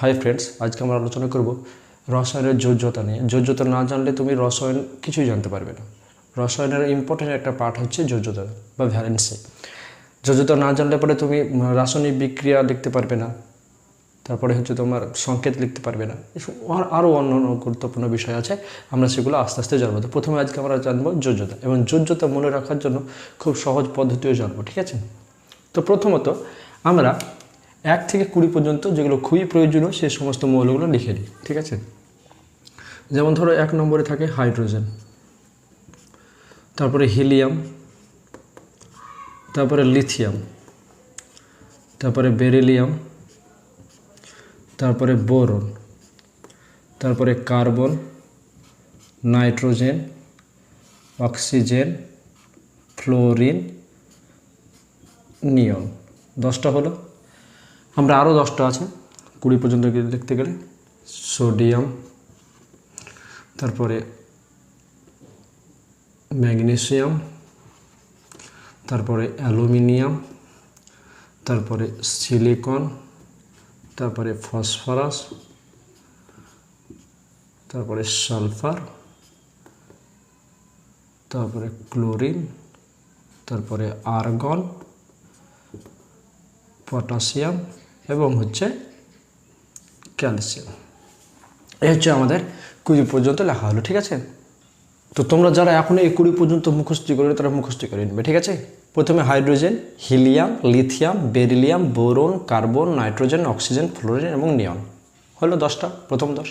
Hi friends আজকে আমরা আলোচনা করব রসায়নের যোজ্যতা নিয়ে। যোজ্যতা না জানলে তুমি রসায়ন কিছুই জানতে পারবে না। রসায়নের ইম্পর্টেন্ট একটা পার্ট হচ্ছে যোজ্যতা বা ভ্যালেন্সি যোজ্যতা না জানলে পরে তুমি রাসায়নিক বিক্রিয়া লিখতে পারবে না। তারপরে হচ্ছে তোমার সংকেত লিখতে পারবে না। আরও অন্য অন্য গুরুত্বপূর্ণ বিষয় আছে, আমরা সেগুলো আস্তে আস্তে জানব। তো প্রথমে আজকে আমরা জানব যোজ্যতা এবং যোজ্যতা মনে রাখার জন্য খুব সহজ পদ্ধতিও জানব, ঠিক আছে? তো প্রথমত আমরা এক থেকে কুড়ি পর্যন্ত যেগুলো খুবই প্রয়োজনীয় সেই সমস্ত মৌলগুলো লিখে দিই, ঠিক আছে? যেমন ধরো এক নম্বরে থাকে হাইড্রোজেন, তারপরে হিলিয়াম, তারপরে লিথিয়াম, তারপরে বেরিলিয়াম, তারপরে বোরন, তারপরে carbon, nitrogen, oxygen, fluorine, neon. দশটা হলো? আমরা আরও দশটা আছে, কুড়ি পর্যন্ত দেখতে গেলে। সোডিয়াম, তারপরে ম্যাগনেসিয়াম, তারপরে অ্যালুমিনিয়াম, তারপরে সিলিকন, তারপরে ফসফরাস, তারপরে সালফার, তারপরে ক্লোরিন, তারপরে আর্গন, পটাশিয়াম এবং হচ্ছে ক্যালসিয়াম এই হচ্ছে আমাদের কুড়ি পর্যন্ত লেখা হলো, ঠিক আছে? তো তোমরা যারা এখনও এই কুড়ি পর্যন্ত মুখস্থি করে তারা মুখস্থি করে নেবে, ঠিক আছে? প্রথমে hydrogen, helium, lithium, beryllium, boron, carbon, nitrogen, oxygen, fluorine এবং নিয়ন। হলো দশটা, প্রথম দশ।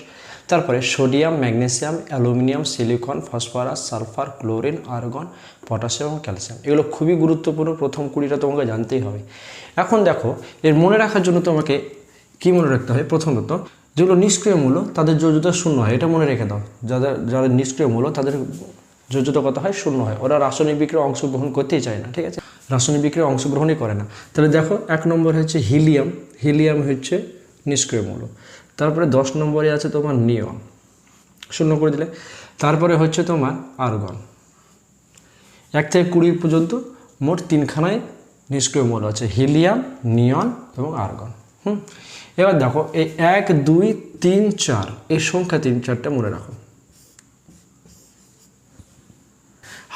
তারপরে sodium, magnesium, aluminium, silicon, phosphorus, sulphur, chlorine, argon, potassium এবং ক্যালসিয়াম। এগুলো খুবই গুরুত্বপূর্ণ, প্রথম কুড়িটা তোমাকে জানতেই হবে। এখন দেখো, এর মনে রাখার জন্য তোমাকে কি মনে রাখতে হয়? প্রথমত যেগুলো নিষ্ক্রিয় মূল্য তাদের যোজ্যতা শূন্য হয়। এটা মনে রেখে দাও। যাদের যাদের নিষ্ক্রিয় মূল্য তাদের যোজ্যতা কত হয়? শূন্য হয়। ওরা রাসায়নিক বিক্রিয়া অংশগ্রহণ করতেই চায় না, ঠিক আছে? রাসায়নিক বিক্রিয়া অংশগ্রহণই করে না। তাহলে দেখো, এক নম্বর হচ্ছে হিলিয়াম। হিলিয়াম হচ্ছে নিষ্ক্রিয় মূল্য তারপরে দশ নম্বরে আছে তোমার নিয়ন শূন্য করে দিলে। তারপরে হচ্ছে তোমার আর্গন এক থেকে কুড়ি পর্যন্ত মোট তিনখানায় নিষ্ক্রিয় মৌল আছে, হিলিয়াম, নিয়ন এবং আর্গন হুম? এবার দেখো, এই এক, দুই, তিন, চার, এই সংখ্যা তিন, চারটা মনে রাখো।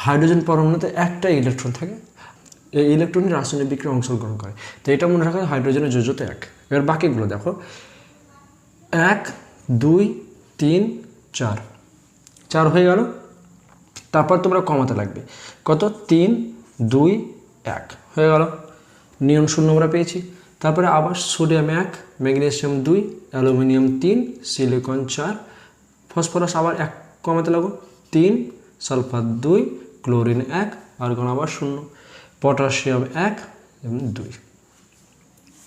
হাইড্রোজেন পরমাণুতে একটা ইলেকট্রন থাকে, এই ইলেকট্রনই রাসায়নিক বিক্রিয়া অংশগ্রহণ করে। তো এটা মনে রাখা, হাইড্রোজেনের যোজ্যতা এক। এবার বাকিগুলো দেখো এক, দুই, তিন, চার। চার হয়ে গেল। তারপর তোমরা কমাতে লাগবে। কত? তিন, দুই, এক। হয়ে গেল। নিয়ন শূন্য আমরা পেয়েছি। তারপরে আবার সোডিয়াম এক, ম্যাগনেসিয়াম দুই, অ্যালুমিনিয়াম তিন, সিলিকন চার। ফসফরাস আবার এক কমাতে লাগো। তিন, সালফার দুই, ক্লোরিন এক, আর্গন আবার শূন্য। পটাশিয়াম এক, এবং দুই।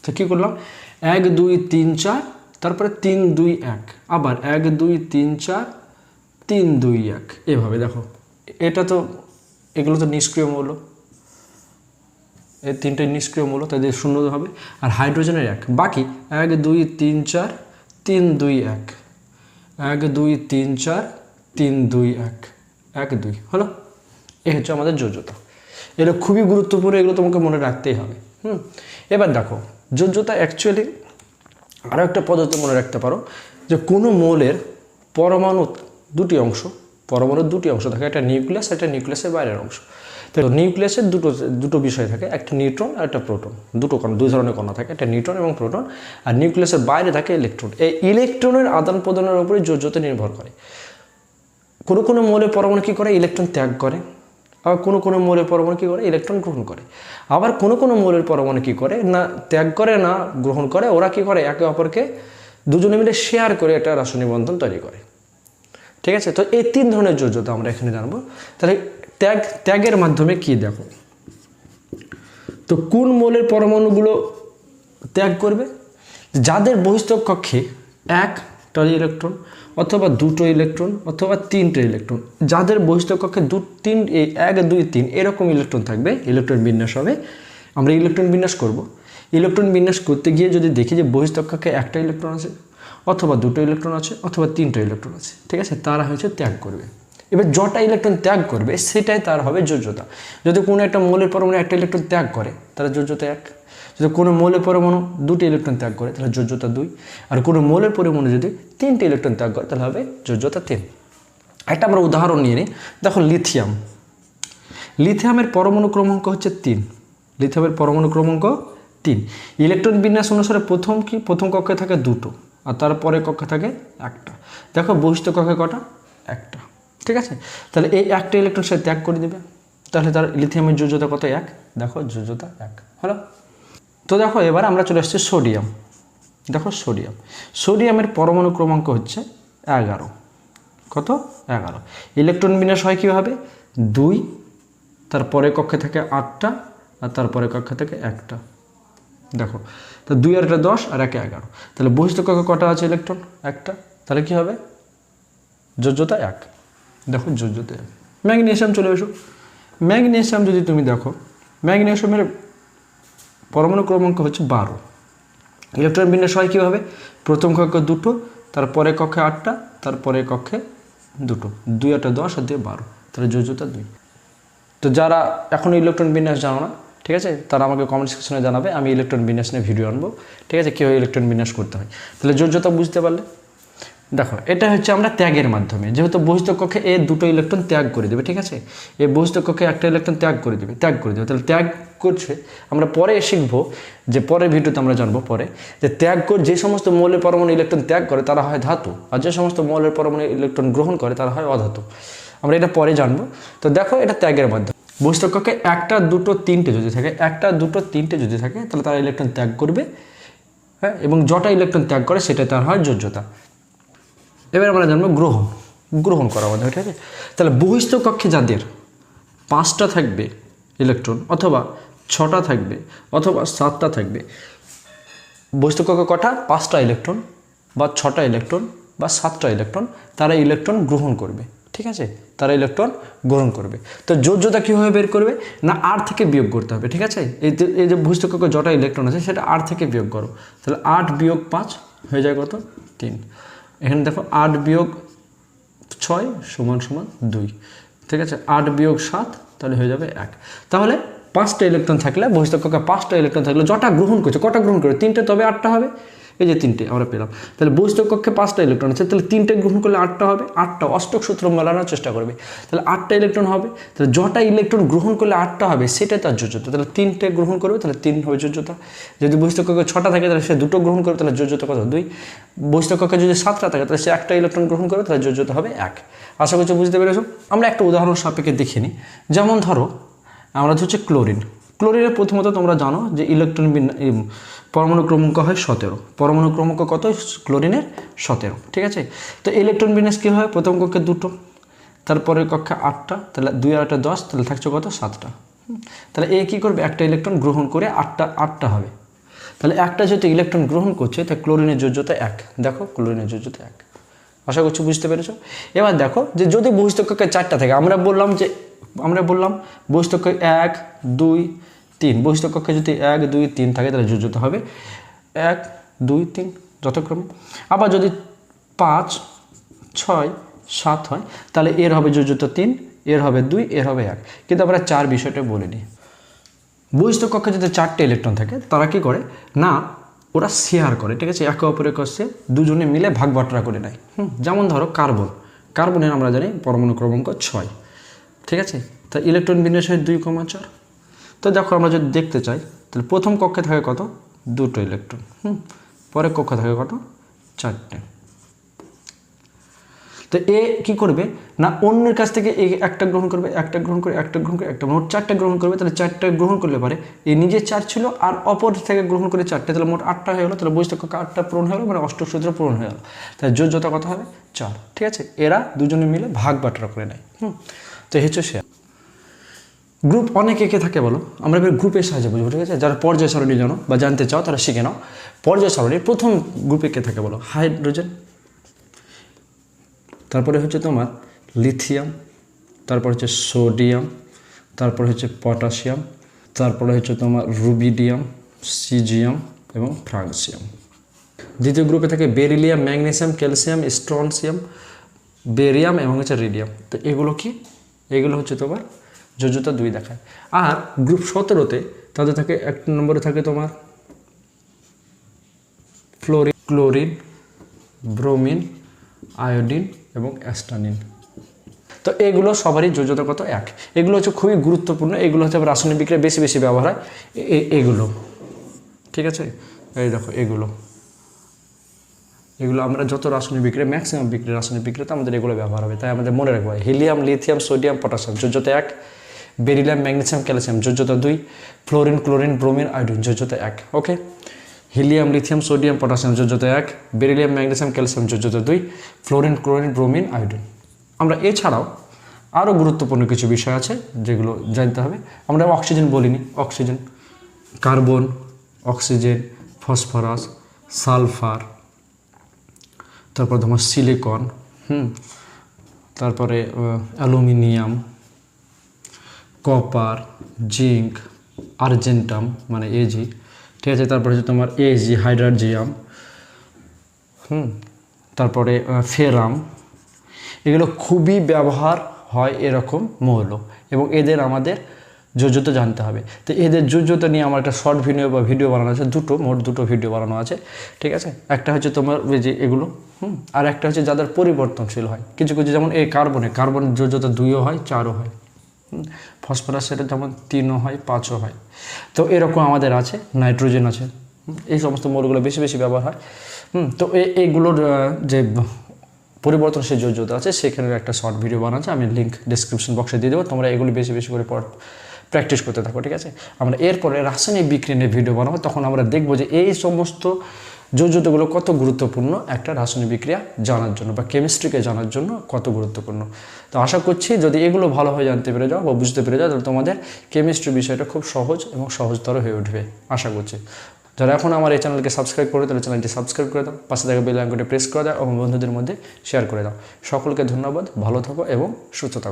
তো কী করলাম? এক, দুই, তিন, চার তারপরে তিন দুই এক। আবার এক, দুই, তিন, চার, তিন, দুই, এক। এভাবে দেখো। এটা তো এগুলো তো নিষ্ক্রিয় মৌল। এই তিনটে নিষ্ক্রিয় মৌল তাদের শূন্য হবে। আর হাইড্রোজেনের এক। বাকি এক, দুই, তিন, চার, তিন, দুই, এক। এক, দুই, তিন, চার, তিন, দুই, এক। এক, দুই। হলো? এই হচ্ছে আমাদের যোজ্যতা। এটা খুবই গুরুত্বপূর্ণ, এগুলো তোমাকে মনে রাখতেই হবে। হুম? এবার দেখো, যোজ্যতা অ্যাকচুয়ালি আরও একটা পদ্ধতি মনে রাখতে পারো যে কোনো মৌলের পরমাণু দুটি অংশ, পরমাণুর দুটি অংশ থাকে, একটা নিউক্লিয়াস, একটা নিউক্লিয়াসের বাইরের অংশ। তো নিউক্লিয়াসের দুটো দুটো বিষয় থাকে, একটা নিউট্রন আর একটা প্রোটন। দুটো কণা, দুই ধরনের কণা থাকে, একটা নিউট্রন এবং প্রোটন। আর নিউক্লিয়াসের বাইরে থাকে ইলেকট্রন। এই ইলেকট্রনের আদান প্রদানের উপরে যোজ্যতা নির্ভর করে। কোনো কোনো মৌলের পরমাণু কী করে? ইলেকট্রন ত্যাগ করে। আবার কোনো কোনো মৌলের পরমাণু কী করে? ইলেকট্রন গ্রহণ করে। আবার কোনো কোনো মৌলের পরমাণু কী করে? না, ত্যাগ করে, না গ্রহণ করে, ওরা কী করে? একে অপরকে দুজনে মিলে শেয়ার করে একটা রাসায়নিক বন্ধন তৈরি করে। ঠিক আছে? তো এই তিন ধরনের যোজ্যতা আমরা এখানে জানব। তাহলে ত্যাগ, ত্যাগের মাধ্যমে কি দেখো? তো কোন মৌলের পরমাণুগুলো ত্যাগ করবে? যাদের বহিস্থ কক্ষে একটা ইলেকট্রন অথবা দুটো ইলেকট্রন অথবা তিনটে ইলেকট্রন যাদের বহিষ্ঠ কক্ষে দু, তিন এক, দুই, তিন, এরকম ইলেকট্রন থাকবে ইলেকট্রন বিন্যাস হবে। আমরা ইলেকট্রন বিন্যাস করব। ইলেকট্রন বিন্যাস করতে গিয়ে যদি দেখি যে বহিষ্ঠ কক্ষে একটা ইলেকট্রন আছে, অথবা দুটো ইলেকট্রন আছে, অথবা তিনটে ইলেকট্রন আছে, ঠিক আছে? তারা হয়েছে ত্যাগ করবে। এবার যটা ইলেকট্রন ত্যাগ করবে, সেটাই তার হবে যোজ্যতা। যদি কোনো একটা মৌলের পরমাণু একটা ইলেকট্রন ত্যাগ করে, তাহলে যোজ্যতা এক। যদি কোনো মৌলের পরমাণু দুটি ইলেকট্রন ত্যাগ করে, তাহলে যোজ্যতা দুই। আর কোনো মৌলের পরমাণু যদি তিনটি ইলেকট্রন ত্যাগ করে, তাহলে হবে যোজ্যতা তিন। একটা আমরা উদাহরণ নিয়ে নিই। দেখো লিথিয়াম লিথিয়ামের পরমাণু ক্রমাঙ্ক হচ্ছে তিন। লিথিয়ামের পরমাণু ক্রমাঙ্ক তিন। ইলেকট্রন বিন্যাস অনুসারে প্রথম কি? প্রথম কক্ষে থাকে দুটো, আর তারপরে কক্ষে থাকে একটা। দেখো বহিষ্ঠ কক্ষে কটা? একটা। ঠিক আছে? তাহলে এই একটা ইলেকট্রন সে ত্যাগ করে দেবে। তাহলে তার লিথিয়ামের যোজ্যতা কত? এক। দেখো, যোজ্যতা এক। হলো? তো দেখো, এবার আমরা চলে আসছি সোডিয়াম দেখো সোডিয়াম সোডিয়ামের পরমাণু ক্রমাঙ্ক হচ্ছে এগারো। কত? এগারো। ইলেকট্রন বিন্যাস হয় কীভাবে? দুই। তারপরে কক্ষে থাকে আটটা, আর তারপরে কক্ষে থাকে একটা। দেখো, তো দুই আর একটা দশ, আর একে এগারো। তাহলে বহিষ্ঠ কক্ষে কটা আছে ইলেকট্রন একটা। তাহলে কি হবে? যোজ্যতা এক। দেখো এক ম্যাগনেশিয়াম চলে এসো। ম্যাগনেশিয়াম যদি তুমি দেখো, ম্যাগনেশিয়ামের পরমাণু ক্রমাঙ্ক হচ্ছে বারো। ইলেকট্রন বিন্যাস হয় কীভাবে? প্রথম কক্ষে দুটো, তারপরে কক্ষে আটটা, তারপরে কক্ষে দুটো। দুই আটটা দশ আর দুই বারো। তাহলে যোজ্যতা দুই। তো যারা এখনও ইলেকট্রন বিন্যাস জানো না, ঠিক আছে? তারা আমাকে কমেন্ট সেকশনে জানাবে, আমি ইলেকট্রন বিন্যাস নিয়ে ভিডিও আনব। ঠিক আছে? কীভাবে ইলেকট্রন বিন্যাস করতে হয়। তাহলে যোজ্যতা বুঝতে পারলে দেখো, এটা হচ্ছে আমরা ত্যাগের মাধ্যমে। যেহেতু বহিষ্ঠ কক্ষে এ দুটো ইলেকট্রন ত্যাগ করে দেবে, ঠিক আছে? এ বহিষ্ঠ কক্ষে একটা ইলেকট্রন ত্যাগ করে দেবে, ত্যাগ করে দেবে। তাহলে ত্যাগ করছে, আমরা পরে শিখব, যে পরের ভিডিওতে আমরা জানব পরে, যে ত্যাগ করে, যে সমস্ত মৌলের পরমাণু ইলেকট্রন ত্যাগ করে, তারা হয় ধাতু, আর যে সমস্ত মৌলের পরমাণু ইলেকট্রন গ্রহণ করে, তারা হয় অধাতু। আমরা এটা পরে জানব। তো দেখো, এটা ত্যাগের মাধ্যমে। বহিষ্ঠ কক্ষে একটা, দুটো, তিনটে যদি থাকে, একটা, দুটো, তিনটে যদি থাকে, তাহলে তারা ইলেকট্রন ত্যাগ করবে হ্যাঁ? এবং যটা ইলেকট্রন ত্যাগ করে, সেটা তার হয় যোজ্যতা। এবার আমরা জানব গ্রহণ গ্রহণ করা আমাদের ঠিক আছে? তাহলে বহিষ্ঠ কক্ষে যাদের পাঁচটা থাকবে ইলেকট্রন অথবা ছটা থাকবে অথবা সাতটা থাকবে, বহিষ্ঠ কক্ষে কটা? পাঁচটা ইলেকট্রন বা ছটা ইলেকট্রন বা সাতটা ইলেকট্রন তারা ইলেকট্রন গ্রহণ করবে, ঠিক আছে? তারা ইলেকট্রন গ্রহণ করবে। তো যোজ্যতা কীভাবে বের করবে? না আর থেকে বিয়োগ করতে হবে, ঠিক আছে? এই যে এই যে বহিষ্ঠ কক্ষে যটা ইলেকট্রন আছে, সেটা আর থেকে বিয়োগ করো। তাহলে আট বিয়োগ পাঁচ হয়ে যায় কত? তিন। এখানে দেখো আট বিয়োগ ছয় সমান সমান দুই। ঠিক আছে? আট বিয়োগ সাত, তাহলে হয়ে যাবে এক। তাহলে পাঁচটা ইলেকট্রন থাকলে বহিষ্ঠ কক্ষে পাঁচটা ইলেকট্রন থাকলে যটা গ্রহণ করছে, কটা গ্রহণ করে তিনটে, তবে আটটা হবে। এই যে তিনটে আমরা পেলাম। তাহলে বহিষ্ঠ কক্ষে পাঁচটা ইলেকট্রন আছে, তাহলে তিনটে গ্রহণ করলে আটটা হবে, আটটা অষ্টক সূত্র মেলানোর চেষ্টা করবে। তাহলে আটটা ইলেকট্রন হবে, তাহলে যটা ইলেকট্রন গ্রহণ করলে আটটা হবে, সেটাই তার যোজ্যতা। তাহলে তিনটে গ্রহণ করবে, তাহলে তিন হবে যোজ্যতা। যদি বহিষ্ঠ কক্ষে ছটা থাকে, তাহলে সে দুটো গ্রহণ করবে, তাহলে যোজ্যতা কত? দুই। বহিষ্ঠ কক্ষে যদি সাতটা থাকে, তাহলে সে একটা ইলেকট্রন গ্রহণ করবে, তাহলে যোজ্যতা হবে এক। আশা করছি বুঝতে পেরেছ? আমরা একটা উদাহরণ সাপেক্ষে দেখে নিই। যেমন ধরো, আমরা হচ্ছে ক্লোরিন। ক্লোরিনের প্রথমত তোমরা জানো যে ইলেকট্রন পরমাণু ক্রমাঙ্ক হয় সতেরো। পরমাণু ক্রমাঙ্ক কত? ক্লোরিনের সতেরো। ঠিক আছে? তো ইলেকট্রন বিন্যাস কী হয়? প্রথম কক্ষে দুটো। তারপরে কক্ষে আটটা। তাহলে দুই আটটা দশ, তাহলে থাকছে কত? সাতটা। তাহলে এ কী করবে? একটা ইলেকট্রন গ্রহণ করে আটটা আটটা হবে। তাহলে একটা যেহেতু ইলেকট্রন গ্রহণ করছে তাই ক্লোরিনের যোজ্যতা এক। দেখো, ক্লোরিনের যোজ্যতা এক। আশা করছি বুঝতে পেরেছ? এবার দেখো যে যদি বহিষ্ঠ কক্ষে চারটা থাকে, আমরা বললাম যে আমরা বললাম বহিষ্ঠ এক, দুই তিন। বহিষ্ঠ কক্ষে যদি এক, দুই, তিন থাকে, তাহলে যোজ্যতা হবে। এক, দুই, তিন, যথাক্রমে। আবার যদি পাঁচ, ছয়, সাত হয়, তাহলে এর হবে যোজ্যতা তিন, এর হবে দুই, এর হবে এক। কিন্তু আমরা চার বিষয়টা বলে নিই। বহিষ্ঠ কক্ষে যদি চারটে ইলেকট্রন থাকে, তারা কি করে? না, ওরা শেয়ার করে, ঠিক আছে? একে অপরের কাছে দুজনে মিলে ভাগ বাটরা করে নেয়। হুম, যেমন ধরো কার্বন। কার্বনের আমরা জানি পরমাণু ক্রমাঙ্ক ছয়, ঠিক আছে? তা ইলেকট্রন বিন্যাস হয় দুই কমা চার। তো দেখো, আমরা যদি দেখতে চাই, তাহলে প্রথম কক্ষে থাকে কত? দুটো ইলেকট্রন হুম? পরের কক্ষে থাকে কত? চারটে। তো এ কি করবে? না, অন্যের কাছ থেকে এ একটা গ্রহণ করবে, একটা গ্রহণ করে, একটা গ্রহণ করে, একটা মোট চারটা গ্রহণ করবে, তাহলে চারটা গ্রহণ করলে পারে এ নিজে চার ছিল আর অপর থেকে গ্রহণ করে চারটে, তাহলে মোট আটটা হয়ে গেলো, তাহলে কক্ষ আটটা পূরণ হয়ে গেলো মানে অষ্টক সূত্র পূরণ হয়ে গেলো। তাহলে যোজ্যতা কথা হবে? চার, ঠিক আছে? এরা দুজনে মিলে ভাগ বাটরা করে নেয়, হুম? তো হচ্ছে সে গ্রুপ অনেক একে থাকে বলো? আমরা এবার গ্রুপের সাহায্যে বুঝব, ঠিক আছে? যারা পর্যায় সারণী জানো বা জানতে চাও, তারা শিখে নাও। পর্যায় সারণীর প্রথম গ্রুপে কে থাকে বলো? হাইড্রোজেন তারপরে হচ্ছে তোমার লিথিয়াম তারপর হচ্ছে সোডিয়াম তারপর হচ্ছে পটাশিয়াম তারপরে হচ্ছে তোমার রুবিডিয়াম সিজিয়াম এবং ফ্রান্সিয়াম দ্বিতীয় গ্রুপে থাকে beryllium magnesium calcium strontium barium এবং হচ্ছে রেডিয়াম তো এগুলো কি? এগুলো হচ্ছে তোমার যোজ্যতা দুই দেখায়। আর গ্রুপ সতেরোতে তাদের থাকে এক নম্বরে থাকে তোমার ফ্লোরিন ক্লোরিন ব্রোমিন আয়োডিন এবং অ্যাস্টানিন তো এগুলো সবারই যোজ্যতা কত? এক। এগুলো হচ্ছে খুবই গুরুত্বপূর্ণ। এগুলো হচ্ছে রাসায়নিক বিক্রিয়া বেশি বেশি ব্যবহার হয়। এগুলো। ঠিক আছে? এই দেখো, এগুলো। এগুলো আমরা যত রাসায়নিক বিক্রিয়া ম্যাক্সিমাম বিক্রিয়া রাসায়নিক বিক্রিয়াতে আমাদের এগুলো ব্যবহার হবে। তাই আমাদের মনে রাখব, হিলিয়াম, লিথিয়াম, সোডিয়াম, পটাশিয়াম যোজ্যতা এক। বেরিলিয়াম ম্যাগনেসিয়াম, ক্যালসিয়াম, যোজ্যতা দুই, ফ্লোরিন, ক্লোরিন, ব্রোমিন, আয়োডিন, যোজ্যতা এক, okay? Helium, lithium, sodium, potassium, যোজ্যতা এক বেরিলিয়াম ম্যাগনেসিয়াম, ক্যালসিয়াম, যোজ্যতা দুই, ফ্লোরিন, ক্লোরিন, ব্রোমিন, আয়োডিন। আমরা এছাড়াও আরও গুরুত্বপূর্ণ কিছু বিষয় আছে যেগুলো জানতে হবে। আমরা অক্সিজেন বলিনি, oxygen. Carbon, oxygen, phosphorus, sulphur, তারপর তোমার সিলিকন, হুম, তারপরে অ্যালুমিনিয়াম কপার জিঙ্ক আর্জেন্টাম মানে এজি ঠিক আছে? তারপরে হচ্ছে তোমার এজি হাইড্রাজিয়াম হুম? তারপরে ফেরাম এগুলো খুবই ব্যবহার হয় এরকম মৌল এবং এদের আমাদের যোজ্যতা জানতে হবে। তো এদের যোজ্যতা নিয়ে আমার একটা শর্ট ভিডিও বা ভিডিও বানানো আছে, দুটো, মোট দুটো ভিডিও বানানো আছে, ঠিক আছে? একটা হচ্ছে তোমার ওই যে এগুলো, হুম? আর একটা হচ্ছে যাদের পরিবর্তনশীল হয়। কিছু কিছু যেমন এই কার্বনে কার্বন যোজ্যতা দুইও হয়, চারও হয়। ফসফরাসের যেমন তিনও হয়, পাঁচও হয়। তো এরকম আমাদের আছে, নাইট্রোজেন আছে। এই সমস্ত মৌলগুলো বেশি বেশি ব্যবহার হয়। তো এইগুলোর যে পরিবর্তনশীল যোজ্যতা আছে, সেখানে একটা শর্ট ভিডিও বানাচ্ছে আমি লিঙ্ক ডিসক্রিপশন বক্সে দিয়ে দেবো, তোমরা এগুলি বেশি বেশি করে প্র্যাকটিস করতে থাকো, ঠিক আছে? আমরা এরপরে রাসায়নিক বিক্রি নিয়ে ভিডিও বানাবো, তখন আমরা দেখব যে এই সমস্ত যোজ্যতাগুলো কত গুরুত্বপূর্ণ? একটা রাসায়নিক বিক্রিয়া জানার জন্য বা কেমিস্ট্রিকে জানার জন্য কত গুরুত্বপূর্ণ? তো আশা করছি যদি এগুলো ভালোভাবে জানতে পেরে যাও বা বুঝতে পেরে যাও, তাহলে তোমাদের কেমিস্ট্রি বিষয়টা খুব সহজ এবং সহজতর হয়ে উঠবে, আশা করছি। যারা এখন আমার এই চ্যানেলকে সাবস্ক্রাইব করে তাহলে চ্যানেলটি সাবস্ক্রাইব করে দাও, পাশে থাকা বেল আইকনটি প্রেস করে দাও এবং বন্ধুদের মধ্যে শেয়ার করে দাও। সকলকে ধন্যবাদ, ভালো থাকো এবং সুস্থ থাকো।